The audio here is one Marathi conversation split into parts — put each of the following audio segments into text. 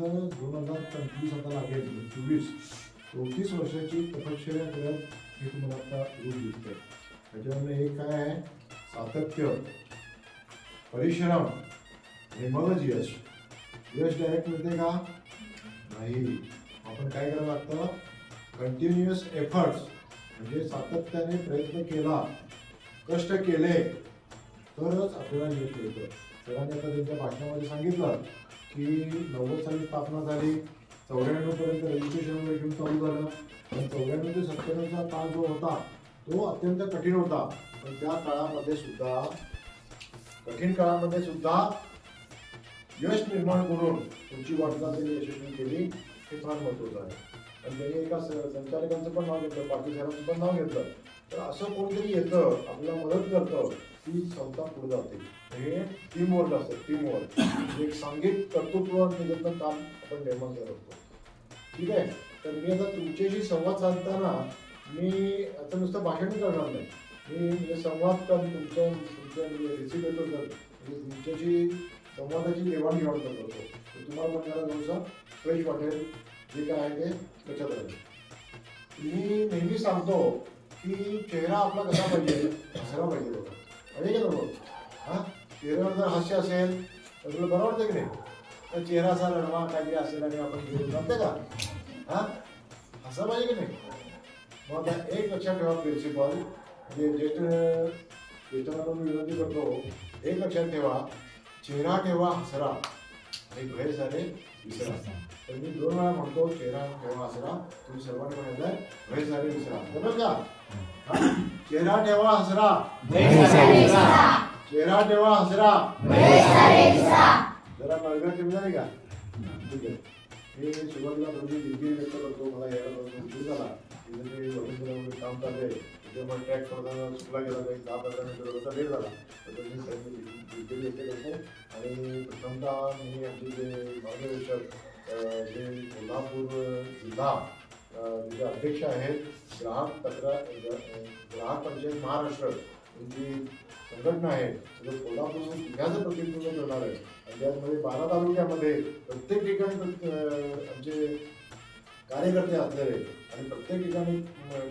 दोन हजार पंचवीस आता लागेल म्हणजे चोवीस. चौतीस वर्षाची तपश्चर्या करत हे तुम्हाला आता रूप दिसतंय. त्याच्यामुळे हे काय आहे? सातत्य. परिश्रम. आणि मगच यश. यश डायरेक्ट मिळते का? नाही. आपण काय करावं लागतं? कंटिन्युअस एफर्ट्स म्हणजे सातत्याने प्रयत्न केला. कष्ट केले. तरच आपल्याला यश मिळतं. सरांनी आता त्यांच्या भाषणामध्ये सांगितलं. की नव्वद साली स्थापना झाली. चौऱ्याण्णव पर्यंत रजिस्ट्रेशन वगैरे घेऊन चालू झालं. पण चौऱ्याण्णव ते सत्त्याण्णवचा काळ जो होता तो अत्यंत कठीण होता. पण त्या काळामध्ये सुद्धा कठीण काळामध्ये सुद्धा यश निर्माण करून तुमची वाटचाल त्यांनी यशस्वी केली हे फार महत्वाचं आहे. आणि त्यांनी एका स- संचालकांचं पण नाव घेतलं पाटील साहेबांचं पण नाव घेतलं. तर असं कोणतरी येतं आपल्याला मदत करतं ती संस्था पुढे जाते. हे टीम वर्क असतं टीम म्हणजे वर्क एक सांघिक कर्तृत्व त्याच्यातनं काम आपण निर्माण करत असतो. ठीक आहे? तर मी आता तुमच्याशी संवाद साधताना मी आता नुसतं भाषण करणार नाही. मी म्हणजे संवाद कर तुमच्या तुमच्या म्हणजे रिसिपेटो कर. म्हणजे तुमच्याशी संवादाची देवाणघेवाण करत होतो तर तुम्हाला म्हणणारा तुमचा फ्रेश वाटेल. जे काय आहे ते त्याच्यात राहील. मी नेहमी सांगतो की चेहरा आपला कसा पाहिजे? हसायला पाहिजे बघा का हा? चेहऱ्यावर जर हास्य असेल तर तुला बरं वाटतं की नाही? तर चेहरा असा रडवा काहीतरी असेल आणि आपण घेऊन जमते का? हा? हसा पाहिजे की नाही? मग आता एक लक्षात ठेवा प्रिन्सिपल जे ज्येष्ठ ज्येष्ठांना मी विनंती करतो एक लक्षात ठेवा चेहरा ठेवा हसरा? आणि भय झाले विसरा. तर मी दोन वेळा म्हणतो चेहरा ठेवा हसरा? तुम्ही सर्वांनी म्हणायचं भय झाले विसरा. बरोबर का? चेहरा ठेवा हसरा? चेहरा ठेवा हसरा। जरा नळगड कमी झाली का? ठीक आहे. मी सुरुवातीला थोडी दिलगिरी व्यक्त करतो मला यायला थोडं उशीर झाला तिथे ते वडील काम चाललंय त्याच्यामुळे ट्रॅक सोडताना चुकला गेला काही दहा पंधरा मिनिटं लेट झाला. तर त्यांनी सगळी दिलगिरी व्यक्त करतो. आणि प्रथमतः मी आमचे जे मार्गदर्शक जे कोल्हापूर जिल्हा जे अध्यक्ष आहेत ग्राहक तक्रार ग्रा- ग्राहक पंचायत महाराष्ट्र म्हणजे जी संघटना आहे. जो कोल्हापूर जिल्ह्याचं प्रतिनिधित्व करणार आहे. आणि त्यामध्ये बारा तालुक्यामध्ये प्रत्येक ठिकाणी आमचे कार्यकर्ते असलेले आणि प्रत्येक ठिकाणी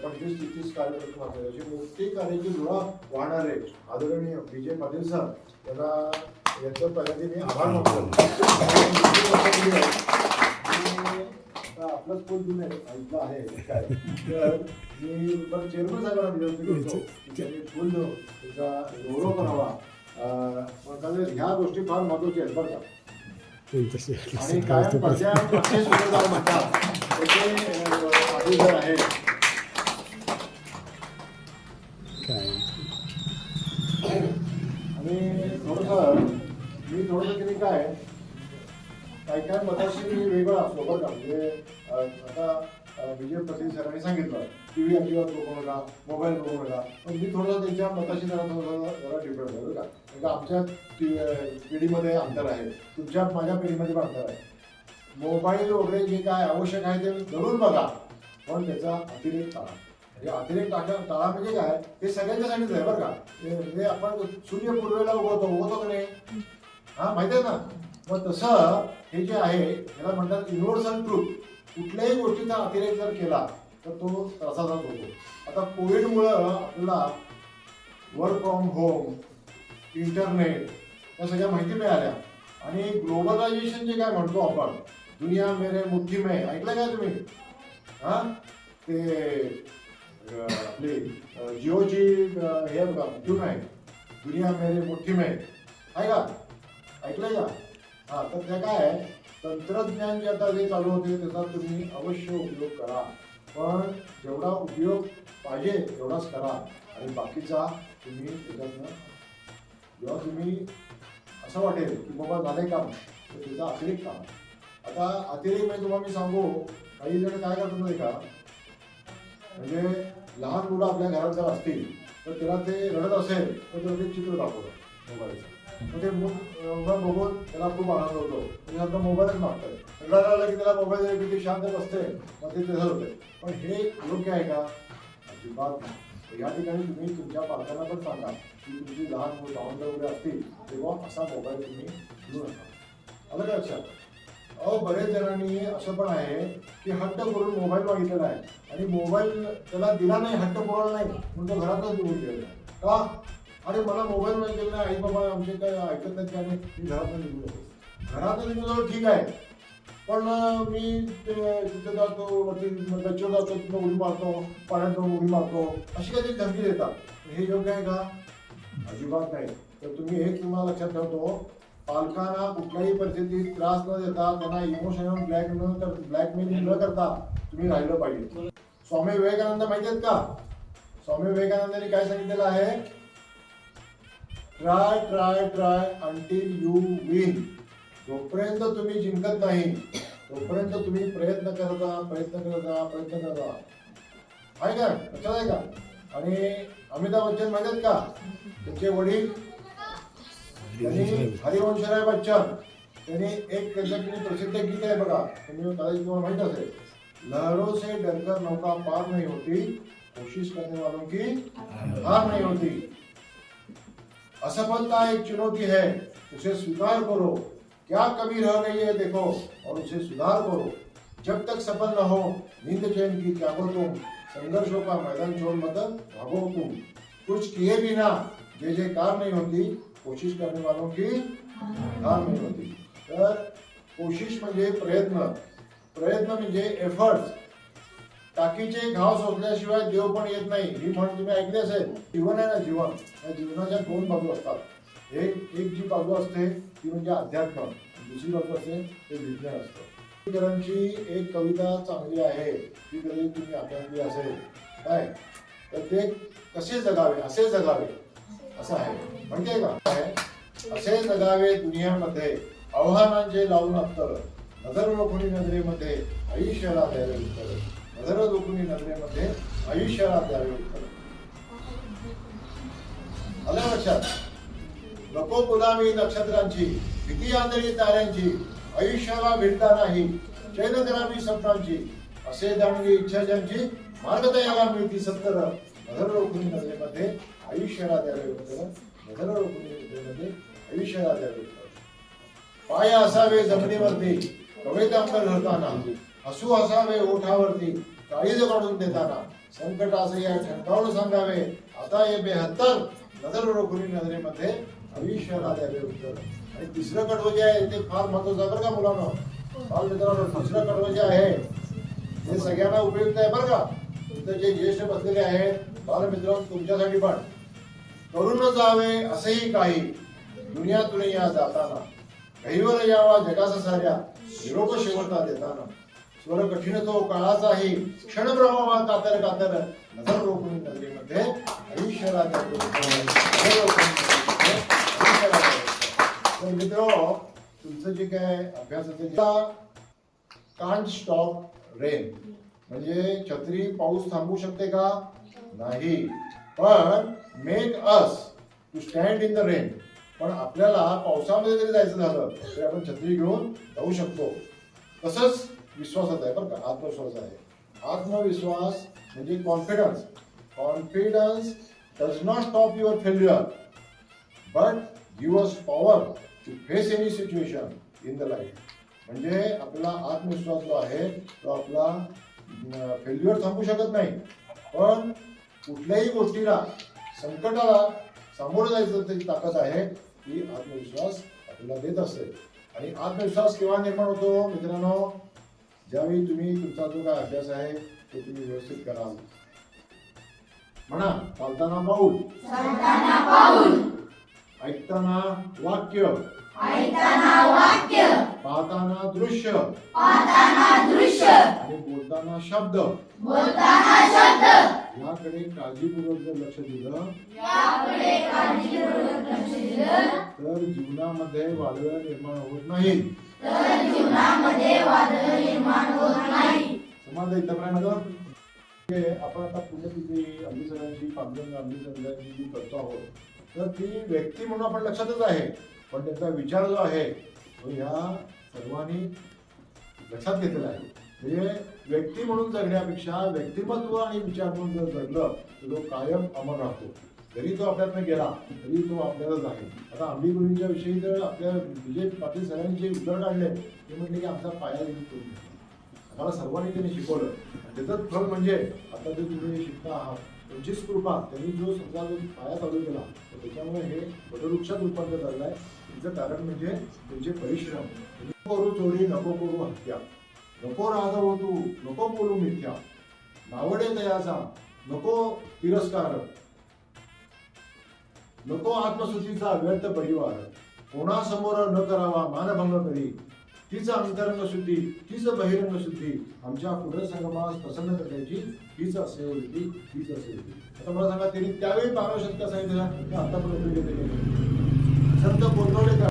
पंचवीस तीस कार्यकर्ते असलेले. अशी मोठी कार्याची धुळा वाहणारे आदरणीय विजय पाटील सर त्यांना याचं पहिल्यांदा मी आभार मानतो आणि दुसरी गोष्ट ही आहे, मी पोट जुने ऐकलं आहे काय तर मी पण चेअरमन साहेबांना विनंती करतो की त्यांनी फुल देऊन त्याचा गौरव करावा. अं, पण आहे, ह्या गोष्टी फार महत्त्वाच्या आहेत बरं का? आणि काय पक्षे सुभेदार म्हणतात त्याचे सर आहेत आणि थोडंसं मी थोडंसं तरी काय काय काय मताशी मी वेगळा असतो बरं का. म्हणजे आता विजय पाटील सरांनी सांगितलं टी व्ही अजिबात बघू नका मोबाईल बघू नका. पण मी थोडंसं त्यांच्या मताशी जरा थोडासा जरा डिफरंट आहे बरं का. कारण का आमच्या पिढीमध्ये अंतर आहे. तुमच्या माझ्या पिढीमध्ये पण अंतर आहे. मोबाईल वगैरे जे काय आवश्यक आहे ते जरूर बघा. पण त्याचा अतिरेक टाळा. म्हणजे अतिरेक टाका टाळा म्हणजे काय? हे सगळ्यांच्यासाठीच आहे बरं का. म्हणजे आपण सूर्य पूर्वेला उगवतो उगवतो का नाही? हा माहिती आहे ना? मग तसं हे जे आहे याला म्हणतात युनिव्हर्सल ट्रूथ कुठल्याही गोष्टीचा अतिरेक जर केला तर तो त्रासाचाच होतो. आता कोविडमुळं आपल्याला वर्क फ्रॉम होम इंटरनेट या सगळ्या माहिती मिळाल्या. आणि ग्लोबलायझेशन जे काय म्हणतो आपण दुनिया मेरे मुठ्ठी मे ऐकलं काय तुम्ही? हा? ते आपली जिओची हे बघा ट्यून आहे दुनिया मेरे मुठ्ठी मे. आहे का? ऐकलं का? हा तर त्या काय आहे? तंत्रज्ञान जे आता जे चालू होते त्याचा तुम्ही अवश्य उपयोग करा. पण जेवढा उपयोग पाहिजे तेवढाच करा. आणि बाकीचा तुम्ही त्याच्यातनं जेव्हा तुम्ही असं वाटेल की बाबा झाले काम तर त्याचा अतिरेक काम आता अतिरेक म्हणजे तुम्हाला मी सांगू काही जण काय करतात नाही का? म्हणजे लहान मुलं आपल्या घरात जर असतील तर त्याला ते रडत असेल तर त्याला ते चित्र दाखवतात मोबाईलचं. म्हणजे बघून त्याला खूप आनंद होतो. म्हणजे आता मोबाईलच मागतोय. रडायला लागलं की त्याला मोबाईल दिला की शांत बसते मग ते तसंच होते पण हे योग्य आहे का? अजिबात नाही. या ठिकाणी तुम्ही तुमच्या पालकांना पण सांगा की तुमची लहान मुलं भावंड वगैरे असतील तेव्हा असा मोबाईल तुम्ही घेऊ नका. आलं का लक्षात? अहो बरेच जणांनी असं पण आहे की हट्ट करून मोबाईल मागितलेला आहे. आणि मोबाईल त्याला दिला नाही हट्ट पुरवला नाही. म्हणून तो घरातच निघून आहे. का? अरे मला मोबाईल मागितलेला गेला आई बाबा आमचे काय ऐकत नाहीत का? नाही मी घरात निघून घरात घरातून निघून ठीक आहे. पण मी ते तिथे जातो वरती गच्चीवर जातो तिथं उडी मारतो पाण्यात जाऊन उडी मारतो. अशी काहीतरी धमकी देतात. हे योग्य आहे का? अजिबात नाही. तर तुम्ही हे तुम्हाला लक्षात ठेवतो. पालकांना कुठल्याही परिस्थितीत त्रास न देता त्यांना इमोशनल ब्लॅक न तर ब्लॅकमेल न करता तुम्ही राहिलं पाहिजे. स्वामी विवेकानंद माहिती आहेत का? स्वामी विवेकानंदांनी काय सांगितलेलं आहे? Try try try until you win जोपर्यंत तुम्ही जिंकत नाही तोपर्यंत तुम्ही प्रयत्न करता प्रयत्न करता प्रयत्न करता. आहे का? लक्षात आहे का? आणि अमिताभ बच्चन म्हणतात का? त्यांचे वडील त्यांनी हरिवंशराय बच्चन त्यांनी एक त्यांचं प्रसिद्ध गीत आहे बघा. तुम्ही हो, कदाचित तुम्हाला माहीत असेल. लहरों से डरकर नौका पार नहीं होती कोशिश करने वालों की हार नहीं होती. असफलता एक चुनौती है, उसे स्वीकार करो। क्या कमी रह गई है देखो, और उसे सुधार करो। जब तक सफल न हो, नींद चैन की त्यागो तुम, संघर्षों का मैदान छोड़ मत भागो तुम। कुछ किए बिना जे जे कार नहीं होती, कोशिश करने वालों की हार नहीं होती। कोशिश म्हणजे प्रयत्न। प्रयत्न म्हणजे एफर्ट्स। टाकीचे घाव सोसल्याशिवाय देव पण येत नाही. ही म्हण तुम्ही ऐकली असेल? जीवन आहे ना जीवन. या जीवनाच्या दोन बाजू असतात. एक एक जी बाजू असते ती म्हणजे अध्यात्म. दुसरी बाजू असते ते विज्ञान असतं. करांची एक कविता चांगली आहे. ती कधी तुम्ही अभ्यासली असेल? काय? तर ते कसे जगावे? असे जगावे. असं आहे. म्हणजे का? आहे असे जगावे दुनियामध्ये. आव्हानांचे लावून अत्तर नजर रोखणी नजरेमध्ये आयुष्याला द्यायला विचार नजर रोखणी नजरेमध्ये आयुष्याला द्यावे उत्तर आलं लक्षात? नको गुलामी नक्षत्रांची भीती आंधळी ताऱ्यांची आयुष्याला भेटता नाही चैन करावी स्वप्नांची असे जाणवी इच्छा ज्यांची मार्गदयाला मिळती सत्तर नजर रोखून नजरेमध्ये आयुष्याला द्यावे उत्तर नजर रोखून नजरेमध्ये आयुष्याला द्यावे उत्तर पाय असावे जमिनीवरती कविता अंबर धरताना. हसू असावे ओठावरती. काळीज काढून देताना. संकट असे या ठणकावून सांगावे. आता हे बेहत्तर नजर रोखुरी नजरेमध्ये आयुष्याला द्यावे उत्तर. आणि तिसरं कडवं जे आहे ते फार महत्वाचं आहे बरं का मुलांना? बालमित्रांनो दुसरं तिसरं कडवं जे आहे हे सगळ्यांना उपयुक्त आहे बरं का? तुमचं जे ज्येष्ठ बसलेले आहेत बालमित्रांनो तुमच्यासाठी पण. करून जावे असेही काही. दुनियातून या जाताना. कैवर यावा जगाचा साऱ्या. निरोप शेवटता देताना. स्वर कठीण तो काळाचाही क्षण कातर कातर नजर रोखून नजरेमध्ये आयुष्याला तर मित्र तुमचं जे काय अभ्यासाचं कांट स्टॉप रेन म्हणजे छत्री पाऊस थांबवू शकते का? नाही. पण make us to stand in the rain पण आपल्याला पावसामध्ये जरी जायचं झालं तरी आपण छत्री घेऊन जाऊ शकतो. तसंच विश्वासात आहे बरं का आत्मविश्वास आहे. आत्मविश्वास म्हणजे confidence confidence does not stop your failure but yours power to face any situation in the life म्हणजे आपला आत्मविश्वास जो आहे तो आपला फेल्युअर थांबू शकत नाही. पण कुठल्याही गोष्टीला संकटाला सामोरं जायचं त्याची ताकद आहे ती आत्मविश्वास आपल्याला देत असते. आणि आत्मविश्वास केव्हा निर्माण होतो मित्रांनो? ज्यावेळी तुम्ही तुमचा जो काय अभ्यास आहे तो तुम्ही व्यवस्थित कराल. म्हणा चालताना पाऊल. ऐकताना वाक्य. ऐकताना वाक्य. पाहताना दृश्य. पाहताना दृश्य. आणि बोलताना शब्द. बोलताना शब्द. याकडे काळजीपूर्वक जर लक्ष दिलं याकडे काळजीपूर्वक लक्ष दिलं तर जीवनामध्ये वादळ निर्माण होत नाही. तर जीवनामध्ये वादळ निर्माण होत नाही समाज इथपर्यंत आपण आता पुण्यतिथी अमृतसरांची पांडुरंग अमृतसरांची जी करतो आहोत तर ती व्यक्ती म्हणून आपण लक्षातच आहे. पण त्यांचा विचार जो आहे तो ह्या सर्वांनी लक्षात घेतलेला आहे. म्हणजे व्यक्ती म्हणून जगण्यापेक्षा व्यक्तिमत्व आणि विचार म्हणून जर जगलं तर तो कायम अमर राहतो. जरी तो आपल्यातनं गेला तरी तो आपल्यालाच आहे. आता आंबी गुरुंच्या विषयी जर आपल्या विजय पाटील सरांनी जे उत्तर काढले ते म्हटले की आमचा पाया करून आम्हाला सर्वांनी त्यांनी शिकवलं. त्याचं फळ म्हणजे आता जे तुम्ही शिकता आहात त्यांचीच कृपा त्यांनी जो समजा जो पाया चालू केला तर त्याच्यामुळे हे वटवृक्षात रूपांतर झालं आहे. त्याचं कारण म्हणजे त्यांचे परिश्रम. नको करू चोरी नको करू हत्या. नको राहतो तू नको बोलू मिथ्या. नावडे तयाचा नको तिरस्कार. नको आत्मसुचीचा व्यर्थ परिवार कोणासमोर न करावा मानभंग करी. तीच अंतरंग शुद्धी तीच बहिरंग शुद्धी आमच्या पुढे संगमास प्रसन्न करण्याची तीच असेल होती तीच असेल रीती. आता मला सांगा त्यांनी त्यावेळी बारा शतका सांगितलं की आतापर्यंत गेले संत बोलवले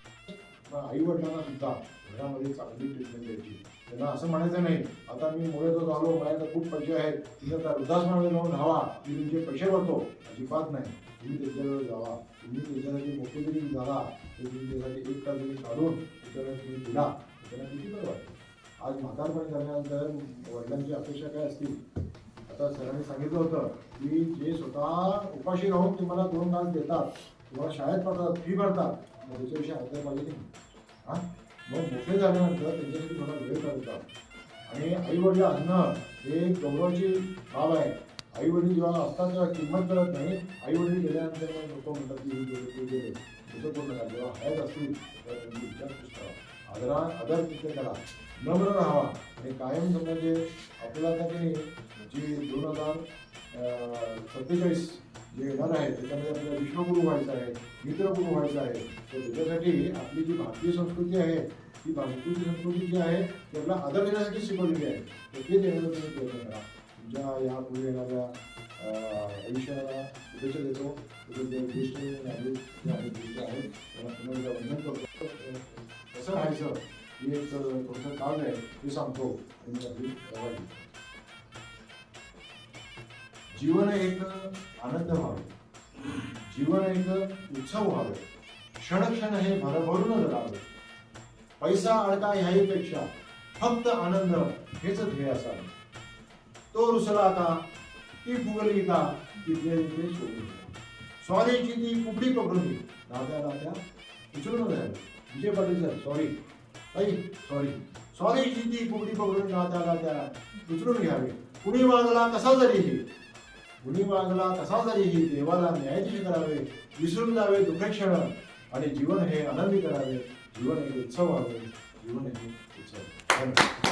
आई वडिलांना सुद्धा घरामध्ये चांगली ट्रीटमेंट द्यायची. त्यांना असं म्हणायचं नाही आता मी मुळे तो झालो माझ्याकडे खूप पैसे आहेत. तुम्ही आता वृद्धाश्रमामध्ये जाऊन हवा मी तुमचे पैसे भरतो अजिबात नाही. तुम्ही त्याच्यावर जावा तुम्ही त्याच्यासाठी मोठे जरी झाला तर तुम्ही त्यासाठी एक तास जरी काढून त्याच्यावर तुम्ही दिला त्यांना किती बरं वाटतं आज म्हातारपण झाल्यानंतर वडिलांची अपेक्षा काय असतील आता सरांनी सांगितलं होतं की जे स्वतः उपाशी राहून तुम्हाला दोन तास देतात किंवा शाळेत पडतात फी भरतात मग त्याच्याविषयी अर्थ पाहिजे नाही मग मोठे झाल्यानंतर त्यांच्यासाठी मला वेळ काढतात आणि आईवडील अन्न असणं हे गौरवाची बाब आहे आई वडील जेव्हा असतात तेव्हा किंमत करत नाही आई वडील गेल्यानंतर मग लोक म्हणतात की गेले ते गेले. तसं करू नका जेव्हा हयात असतील तेव्हा त्यांची विचारपूस करा आदरा आदर तिथे करा. नम्र राहावा आणि कायम म्हणजे आपल्याला आता की जी दोन हजार सत्तेचाळीस जे येणार आहे त्याच्यामध्ये आपल्याला विश्वगुरू व्हायचं आहे मित्रगुरू व्हायचं आहे तर त्याच्यासाठी आपली जी भारतीय संस्कृती आहे ती भारतीय संस्कृती जी आहे ती आपल्याला आदर देण्यासाठी शिकवलेली आहे. तर ते देण्याचा तुम्ही प्रयत्न करा. ज्या या पुढे येणाऱ्या आयुष्याला शुभेच्छा देतो ज्येष्ठ नागरिक आहेत. त्यांना पुन्हा वंदन करतो. कसं राहायचं ही एक थोडंसं काम आहे ते सांगतो. आणि आपली रवा जीवन एक आनंद व्हावे. जीवन एक उत्सव व्हावे. क्षण क्षण हे भरभरून राहावे. पैसा अडका ह्याही पेक्षा फक्त आनंद हेच ध्येय असावे. तो रुसला आता ती फुगली का तिथले तिथे शोधून सॉरीची ती कुपडी पकडून राहत्या राहत्या उचलून झाली विजय पाटील सर सॉरी आई सॉरी सॉरीची ती कुबडी पकडून राहत्या राहत्या विचारून घ्यावी. कुणी वागला कसा जरीही कुणी वागला कसा जरीही देवाला न्यायाधीश करावे विसरून जावे दुःखक्षण. आणि जीवन हे आनंदी करावे. जीवन हे उत्सव व्हावे. जीवन हे उत्सव.